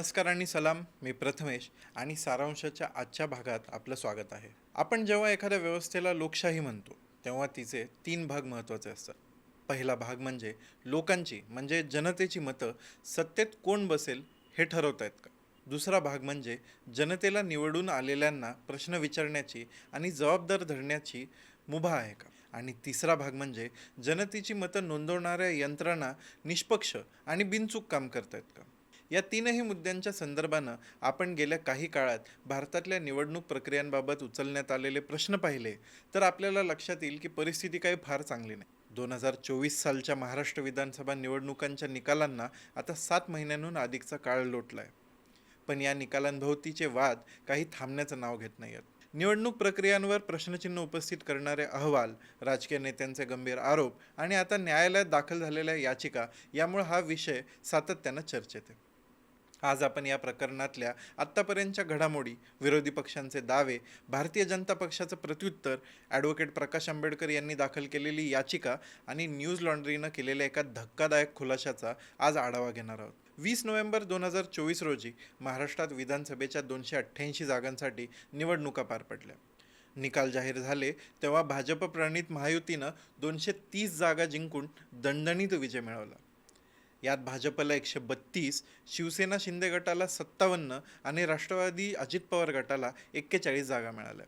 नमस्कार आणि सलाम मी प्रथमेश आणि सारांशाच्या आजच्या भागात आपलं स्वागत आहे. आपण जेव्हा एखाद्या व्यवस्थेला लोकशाही म्हणतो तेव्हा तिचे तीन भाग महत्त्वाचे असतात. पहिला भाग म्हणजे लोकांची म्हणजे जनतेची मतं सत्तेत कोण बसेल हे ठरवतायत का? दुसरा भाग म्हणजे जनतेला निवडून आलेल्यांना प्रश्न विचारण्याची आणि जबाबदार धरण्याची मुभा आहे का? आणि तिसरा भाग म्हणजे जनतेची मतं नोंदवणाऱ्या यंत्रणा निष्पक्ष आणि बिनचूक काम करतायत का? या तीनही मुद्द्यांच्या संदर्भानं आपण गेल्या काही काळात भारतातल्या निवडणूक प्रक्रियांबाबत उचलण्यात आलेले प्रश्न पाहिले. तर आपल्याला लक्षात येईल की परिस्थिती काही फार चांगली नाही. दोन हजार चोवीस सालच्या महाराष्ट्र विधानसभा निवडणुकांच्या निकालांना आता सात महिन्यांहून अधिकचा काळ लोटला आहे पण या निकालांभोवतीचे वाद काही थांबण्याचं नाव घेत नाही आहेत निवडणूक प्रक्रियांवर प्रश्नचिन्ह उपस्थित करणारे अहवाल राजकीय नेत्यांचे गंभीर आरोप आणि आता न्यायालयात दाखल झालेल्या याचिका यामुळे हा विषय सातत्यानं चर्चेत आहे. आज आपण या प्रकरणातल्या आत्तापर्यंतच्या घडामोडी विरोधी पक्षांचे दावे भारतीय जनता पक्षाचं प्रत्युत्तर ॲडव्होकेट प्रकाश आंबेडकर यांनी दाखल केलेली याचिका आणि न्यूज लॉन्ड्रीनं केलेल्या एका धक्कादायक खुलाशाचा आज आढावा घेणार आहोत. वीस नोव्हेंबर दोन हजार चोवीस रोजी महाराष्ट्रात विधानसभेच्या दोनशे अठ्ठ्याऐंशी जागांसाठी निवडणुका पार पडल्या. निकाल जाहीर झाले तेव्हा भाजप प्रणित महायुतीनं दोनशे तीस जागा जिंकून दणदणीत विजय मिळवला. यात भाजपला एकशे बत्तीस शिवसेना शिंदे गटाला सत्तावन्न आणि राष्ट्रवादी अजित पवार गटाला एक्केचाळीस जागा मिळाल्या.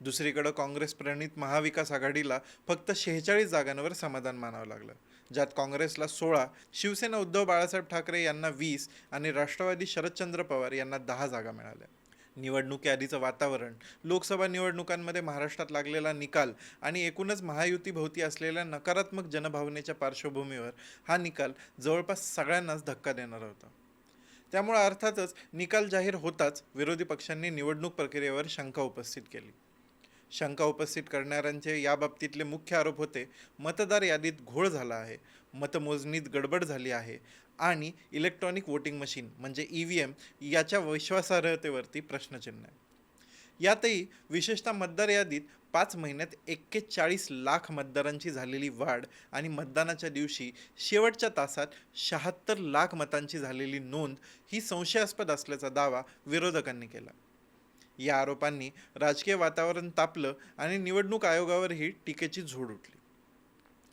दुसरीकडं काँग्रेस प्रणित महाविकास आघाडीला फक्त शेहेचाळीस जागांवर समाधान मानावं लागलं. ज्यात काँग्रेसला सोळा शिवसेना उद्धव बाळासाहेब ठाकरे यांना वीस आणि राष्ट्रवादी शरदचंद्र पवार यांना दहा जागा मिळाल्या. निवडणुकीआधीचं वातावरण. लोकसभा निवडणुकांमध्ये महाराष्ट्रात लागलेला निकाल आणि एकूणच महायुतीभोवती असलेल्या नकारात्मक जनभावनेच्या पार्श्वभूमीवर हा निकाल जवळपास सगळ्यांनाच धक्का देणारा होता. त्यामुळे अर्थातच निकाल जाहीर होताच विरोधी पक्षांनी निवडणूक प्रक्रियेवर शंका उपस्थित केली. शंका उपस्थित करणाऱ्यांचे याबाबतीतले मुख्य आरोप होते. मतदार यादीत घोळ झाला आहे. मतमोजणीत गडबड झाली आहे. आणि इलेक्ट्रॉनिक वोटिंग मशीन म्हणजे ई व्ही एम याच्या विश्वासार्हतेवरती प्रश्नचिन्ह आहे. यातही विशेषतः मतदार यादीत पाच महिन्यात एक्केचाळीस लाख मतदारांची झालेली वाढ आणि मतदानाच्या दिवशी शेवटच्या तासात शहात्तर लाख मतांची झालेली नोंद ही संशयास्पद असल्याचा दावा विरोधकांनी केला. या आरोपांनी राजकीय वातावरण तापलं आणि निवडणूक आयोगावरही टीकेची झोड उठली.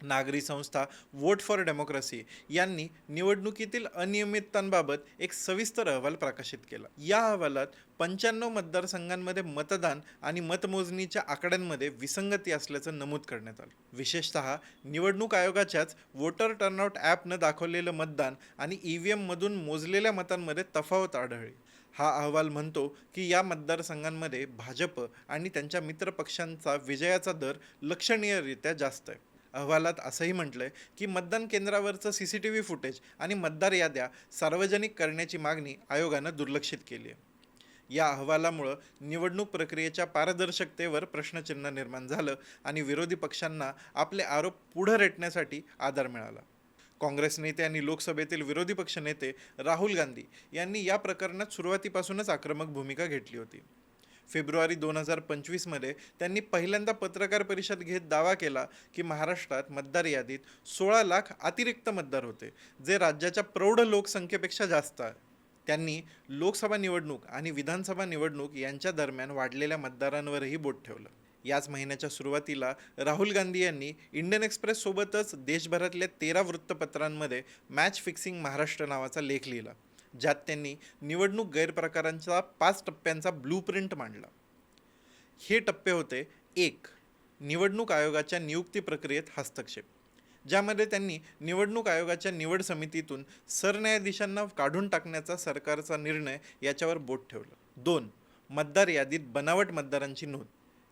नागरी संस्था वोट फॉर डेमोक्रेसी यांनी निवडणुकीतील अनियमिततांबाबत एक सविस्तर अहवाल प्रकाशित केला. या अहवालात पंच्याण्णव मतदारसंघांमध्ये मतदान आणि मतमोजणीच्या आकड्यांमध्ये विसंगती असल्याचं नमूद करण्यात आलं. विशेषतः निवडणूक आयोगाच्याच वोटर टर्नआउट ॲपनं दाखवलेलं मतदान आणि ई व्ही एममधून मोजलेल्या मतांमध्ये तफावत आढळली. हा अहवाल म्हणतो की या मतदारसंघांमध्ये भाजप आणि त्यांच्या मित्रपक्षांचा विजयाचा दर लक्षणीयरित्या जास्त आहे. अहवालात असंही म्हटलं आहे की मतदान केंद्रावरचं C C T V footage आणि मतदार याद्या सार्वजनिक करण्याची मागणी आयोगानं दुर्लक्षित केली आहे. या अहवालामुळं निवडणूक प्रक्रियेच्या पारदर्शकतेवर प्रश्नचिन्ह निर्माण झालं आणि विरोधी पक्षांना आपले आरोप पुढं रेटण्यासाठी आधार मिळाला. काँग्रेस नेते आणि लोकसभेतील विरोधी पक्ष नेते राहुल गांधी यांनी या प्रकरणात सुरुवातीपासूनच आक्रमक भूमिका घेतली होती. फेब्रुवारी दोन हजार पंचवीसमध्ये त्यांनी पहिल्यांदा पत्रकार परिषद घेत दावा केला की महाराष्ट्रात मतदार यादीत सोळा लाख अतिरिक्त मतदार होते जे राज्याच्या प्रौढ लोकसंख्येपेक्षा जास्त आहे. त्यांनी लोकसभा निवडणूक आणि विधानसभा निवडणूक यांच्या दरम्यान वाढलेल्या मतदारांवरही बोट ठेवलं. याच महिन्याच्या सुरुवातीला राहुल गांधी यांनी इंडियन एक्सप्रेससोबतच देशभरातल्या तेरा वृत्तपत्रांमध्ये मॅच फिक्सिंग महाराष्ट्र नावाचा लेख लिहिला ज्यात त्यांनी निवडणूक गैरप्रकारांचा पाच टप्प्यांचा ब्लूप्रिंट मांडला. हे टप्पे होते एक निवडणूक आयोगाच्या नियुक्ती प्रक्रियेत हस्तक्षेप ज्यामध्ये त्यांनी निवडणूक आयोगाच्या निवड समितीतून सरन्यायाधीशांना काढून टाकण्याचा सरकारचा निर्णय याच्यावर बोट ठेवलं. दोन मतदार यादीत बनावट मतदारांची नोंद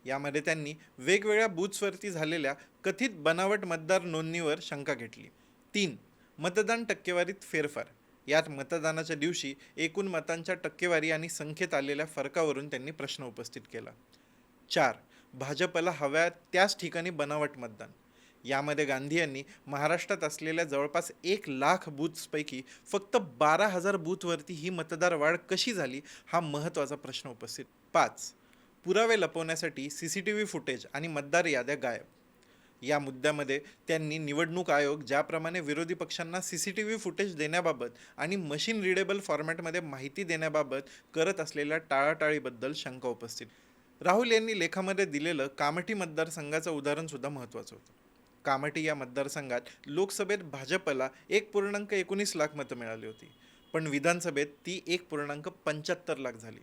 यामध्ये त्यांनी वेगवेगळ्या बूथ्सवरती झालेल्या कथित बनावट मतदार नोंदणीवर शंका घेतली. तीन मतदान टक्केवारीत फेरफार. यात मतदानाच्या दिवशी एकूण मतांच्या टक्केवारी आणि संख्येत आलेल्या फरकावरून त्यांनी प्रश्न उपस्थित केला. चार भाजपला हव्या त्याच ठिकाणी बनावट मतदान. यामध्ये गांधी यांनी महाराष्ट्रात असलेल्या जवळपास एक लाख बूथ्सपैकी फक्त बारा हजार बूथवरती ही मतदार वाढ कशी झाली हा महत्त्वाचा प्रश्न उपस्थित. पाच पुरावे लपवण्यासाठी C C T V footage आणि मतदार याद्या गायब. या मुद्द्यामध्ये त्यांनी निवडणूक आयोग ज्याप्रमाणे विरोधी पक्षांना C C T V footage देण्याबाबत आणि मशीन रिडेबल फॉर्मॅटमध्ये माहिती देण्याबाबत करत असलेल्या टाळाटाळीबद्दल शंका उपस्थित. राहुल यांनी लेखामध्ये दिलेलं कामठी मतदारसंघाचं उदाहरणसुद्धा महत्त्वाचं होतं. कामठी या मतदारसंघात लोकसभेत भाजपला एक पूर्णांक एकोणीस लाख मतं मिळाली होती. पण विधानसभेत ती एक पूर्णांक पंच्याहत्तर लाख झाली.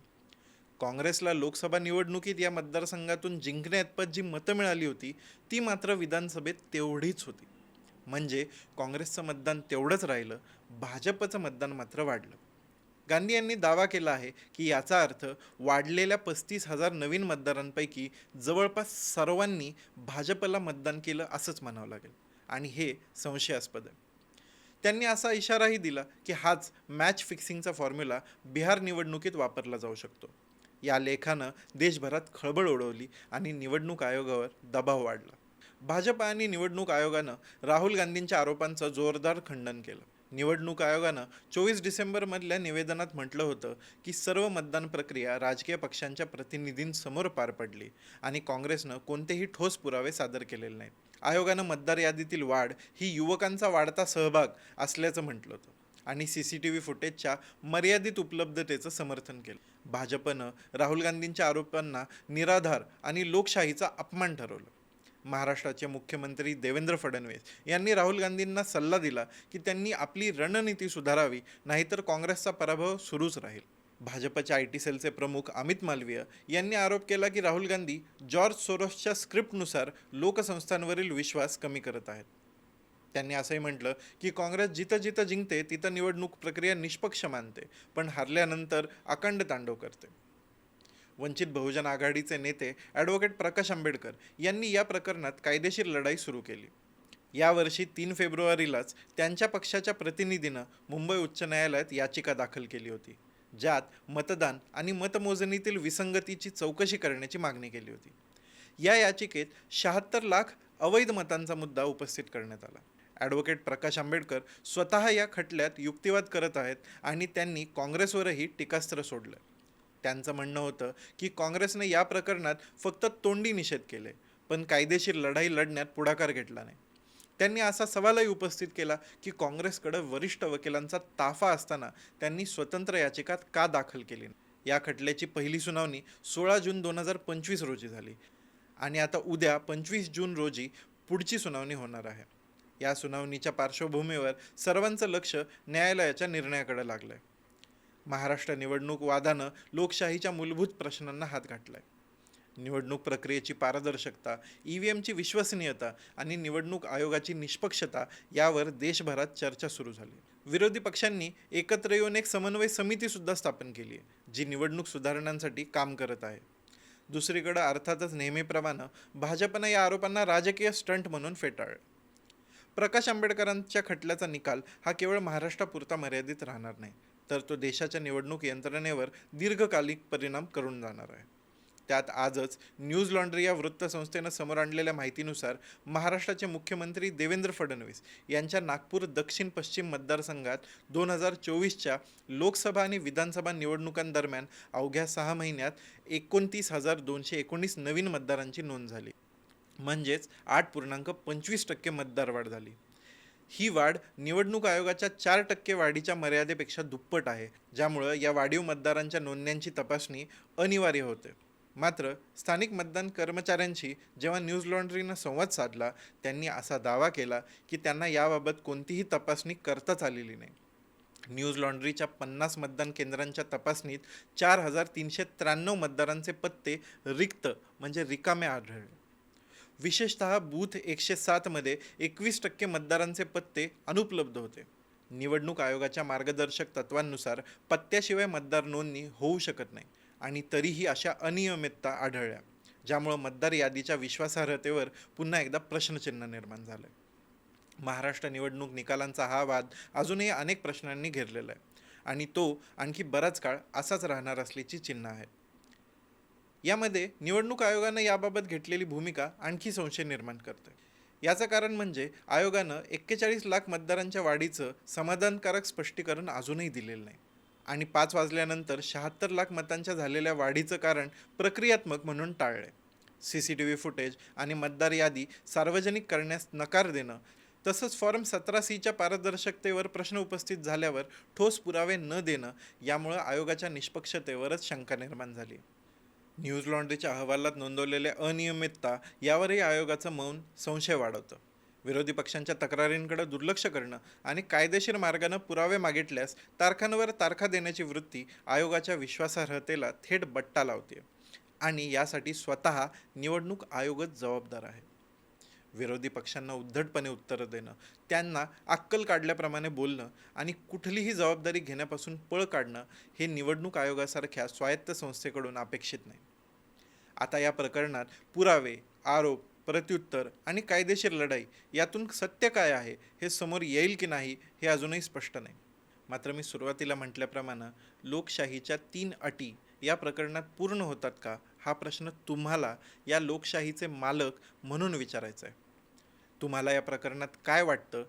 काँग्रेसला लोकसभा निवडणुकीत या मतदारसंघातून जिंकण्याइतपत जी मतं मिळाली होती ती मात्र विधानसभेत तेवढीच होती. म्हणजे काँग्रेसचं मतदान तेवढंच राहिलं भाजपचं मतदान मात्र वाढलं. गांधी यांनी दावा केला आहे की याचा अर्थ वाढलेल्या पस्तीस हजार नवीन मतदारांपैकी जवळपास सर्वांनी भाजपला मतदान केलं असंच म्हणावं लागेल. आणि हे संशयास्पद आहे. त्यांनी असा इशाराही दिला की हाच मॅच फिक्सिंगचा फॉर्म्युला बिहार निवडणुकीत वापरला जाऊ शकतो. या लेखानं देशभरात खळबळ उडवली आणि निवडणूक आयोगावर दबाव वाढला. भाजप आणि निवडणूक आयोगानं राहुल गांधींच्या आरोपांचं जोरदार खंडन केलं. निवडणूक आयोगानं चोवीस डिसेंबरमधल्या निवेदनात म्हटलं होतं की सर्व मतदान प्रक्रिया राजकीय पक्षांच्या प्रतिनिधींसमोर पार पडली आणि काँग्रेसनं कोणतेही ठोस पुरावे सादर केलेले नाहीत. आयोगानं मतदार यादीतील वाढ ही युवकांचा वाढता सहभाग असल्याचं म्हटलं होतं. आणि सी सी टी व्ही फुटेजच्या मर्यादित उपलब्धतेचं समर्थन केलं. भाजपनं राहुल गांधींच्या आरोपांना निराधार आणि लोकशाहीचा अपमान ठरवलं. महाराष्ट्राचे मुख्यमंत्री देवेंद्र फडणवीस यांनी राहुल गांधींना सल्ला दिला की त्यांनी आपली रणनीती सुधारावी नाहीतर काँग्रेसचा पराभव सुरूच राहील. भाजपच्या आय टी सेलचे प्रमुख अमित मालवीय यांनी आरोप केला की राहुल गांधी जॉर्ज सोरोसच्या स्क्रिप्टनुसार लोकसंस्थांवरील विश्वास कमी करत आहेत. त्यांनी असंही म्हटलं की काँग्रेस जिथं जिथं जिंकते तिथं निवडणूक प्रक्रिया निष्पक्ष मानते पण हरल्यानंतर अखंड तांडव करते. वंचित बहुजन आघाडीचे नेते ॲडव्होकेट प्रकाश आंबेडकर यांनी या प्रकरणात कायदेशीर लढाई सुरू केली. यावर्षी तीन फेब्रुवारीलाच त्यांच्या पक्षाच्या प्रतिनिधीनं मुंबई उच्च न्यायालयात याचिका दाखल केली होती ज्यात मतदान आणि मतमोजणीतील विसंगतीची चौकशी करण्याची मागणी केली होती. या याचिकेत शहात्तर लाख अवैध मतांचा मुद्दा उपस्थित करण्यात आला. ॲडव्होकेट प्रकाश आंबेडकर स्वतः या खटल्यात युक्तिवाद करत आहेत आणि त्यांनी काँग्रेसवरही टीकास्त्र सोडलं. त्यांचं म्हणणं होतं की काँग्रेसने या प्रकरणात फक्त तोंडी निषेध केले पण कायदेशीर लढाई लढण्यात पुढाकार घेतला नाही. त्यांनी असा सवालही उपस्थित केला की काँग्रेसकडे वरिष्ठ वकिलांचा ताफा असताना त्यांनी स्वतंत्र याचिकात का दाखल केली या खटल्याची पहिली सुनावणी सोळा जून दोन हजार पंचवीस रोजी झाली आणि आता उद्या पंचवीस जून रोजी पुढची सुनावणी होणार आहे. या सुनावणीच्या पार्श्वभूमीवर सर्वांचं लक्ष न्यायालयाच्या निर्णयाकडे लागलं आहे महाराष्ट्र निवडणूक वादानं लोकशाहीच्या मूलभूत प्रश्नांना हात घातलाय. निवडणूक प्रक्रियेची पारदर्शकता ई व्ही एमची विश्वसनीयता आणि निवडणूक आयोगाची निष्पक्षता यावर देशभरात चर्चा सुरू झाली. विरोधी पक्षांनी एकत्र येऊन एक समन्वय समितीसुद्धा स्थापन केली आहे जी निवडणूक सुधारणांसाठी काम करत आहे. दुसरीकडं अर्थातच नेहमीप्रमाणे भाजपनं या आरोपांना राजकीय स्टंट म्हणून फेटाळलं. प्रकाश आंबेडकरांच्या खटल्याचा निकाल हा केवळ महाराष्ट्रापुरता मर्यादित राहणार नाही तर तो देशाच्या निवडणूक यंत्रणेवर दीर्घकालिक परिणाम करून जाणार आहे. त्यात आजच न्यूज लॉन्ड्री या वृत्तसंस्थेनं समोर आणलेल्या माहितीनुसार महाराष्ट्राचे मुख्यमंत्री देवेंद्र फडणवीस यांच्या नागपूर दक्षिण पश्चिम मतदारसंघात दोन हजार चोवीसच्या लोकसभा आणि विधानसभा निवडणुकांदरम्यान अवघ्या सहा महिन्यात एकोणतीस हजार दोनशे एकोणीस नवीन मतदारांची नोंद झाली. म्हणजेच आठ पूर्णांक पंचवीस टक्के मतदार वाढ झाली. ही वाढ निवडणूक आयोगाच्या चार टक्के वाढीच्या मर्यादेपेक्षा दुप्पट आहे ज्यामुळं या वाढीव मतदारांच्या नोंदण्यांची तपासणी अनिवार्य होते. मात्र स्थानिक मतदान कर्मचाऱ्यांशी जेव्हा न्यूज लॉन्ड्रीनं संवाद साधला त्यांनी असा दावा केला की त्यांना याबाबत कोणतीही तपासणी करताच आलेली नाही. न्यूज लॉन्ड्रीच्या पन्नास मतदान केंद्रांच्या तपासणीत चार हजार तीनशे त्र्याण्णव मतदारांचे पत्ते रिक्त म्हणजे रिकामे आढळले. विशेषतः बूथ एकशे सातमध्ये एकवीस टक्के मतदारांचे पत्ते अनुपलब्ध होते. निवडणूक आयोगाच्या मार्गदर्शक तत्वांनुसार पत्त्याशिवाय मतदार नोंदणी होऊ शकत नाही आणि तरीही अशा अनियमितता आढळल्या ज्यामुळं मतदार यादीच्या विश्वासार्हतेवर पुन्हा एकदा प्रश्नचिन्ह निर्माण झालं. महाराष्ट्र निवडणूक निकालांचा हा वाद अजूनही अनेक प्रश्नांनी घेरलेला आहे आणि तो आणखी बराच काळ असाच राहणार असल्याची चिन्ह आहेत. यामध्ये निवडणूक आयोगानं याबाबत घेतलेली भूमिका आणखी संशय निर्माण करते याचं कारण म्हणजे आयोगानं एक्केचाळीस लाख मतदारांच्या वाढीचं समाधानकारक स्पष्टीकरण अजूनही दिलेलं नाही. आणि पाच वाजल्यानंतर शहात्तर लाख मतांच्या झालेल्या वाढीचं कारण प्रक्रियात्मक म्हणून टाळलंय. C C T V footage आणि मतदार यादी सार्वजनिक करण्यास नकार देणं तसंच फॉर्म सतरा सीच्या पारदर्शकतेवर प्रश्न उपस्थित झाल्यावर ठोस पुरावे न देणं यामुळं आयोगाच्या निष्पक्षतेवरच शंका निर्माण झाली. न्यूज लॉन्ड्रीच्या अहवालात नोंदवलेल्या अनियमितता यावरही आयोगाचं मौन संशय वाढवतं. विरोधी पक्षांच्या तक्रारींकडे दुर्लक्ष करणं आणि कायदेशीर मार्गानं पुरावे मागितल्यास तारखांवर तारखा देण्याची वृत्ती आयोगाच्या विश्वासार्हतेला थेट बट्टा लावते. आणि यासाठी स्वतः निवडणूक आयोगच जबाबदार आहे. विरोधी पक्षांना उद्धटपणे उत्तरं देणं त्यांना अक्कल काढल्याप्रमाणे बोलणं आणि कुठलीही जबाबदारी घेण्यापासून पळ काढणं हे निवडणूक आयोगासारख्या स्वायत्त संस्थेकडून अपेक्षित नाही. आता या प्रकरणात पुरावे आरोप प्रत्युत्तर आणि कायदेशीर लढाई यातून सत्य काय आहे हे समोर येईल की नाही हे अजूनही स्पष्ट नाही. मात्र मी सुरुवातीला म्हटल्याप्रमाणे लोकशाहीच्या तीन अटी या प्रकरणात पूर्ण होतात का हा प्रश्न तुम्हाला या लोकशाहीचे मालक म्हणून विचारायचा आहे. तुम्हाला या प्रकरणात काय वाटतं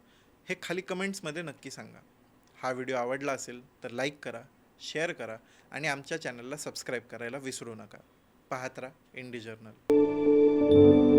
हे खाली कमेंट्समध्ये नक्की सांगा. हा व्हिडिओ आवडला असेल तर लाईक करा शेअर करा आणि आमच्या चॅनलला सबस्क्राईब करायला विसरू नका. पाहत राहा इंडी जर्नल.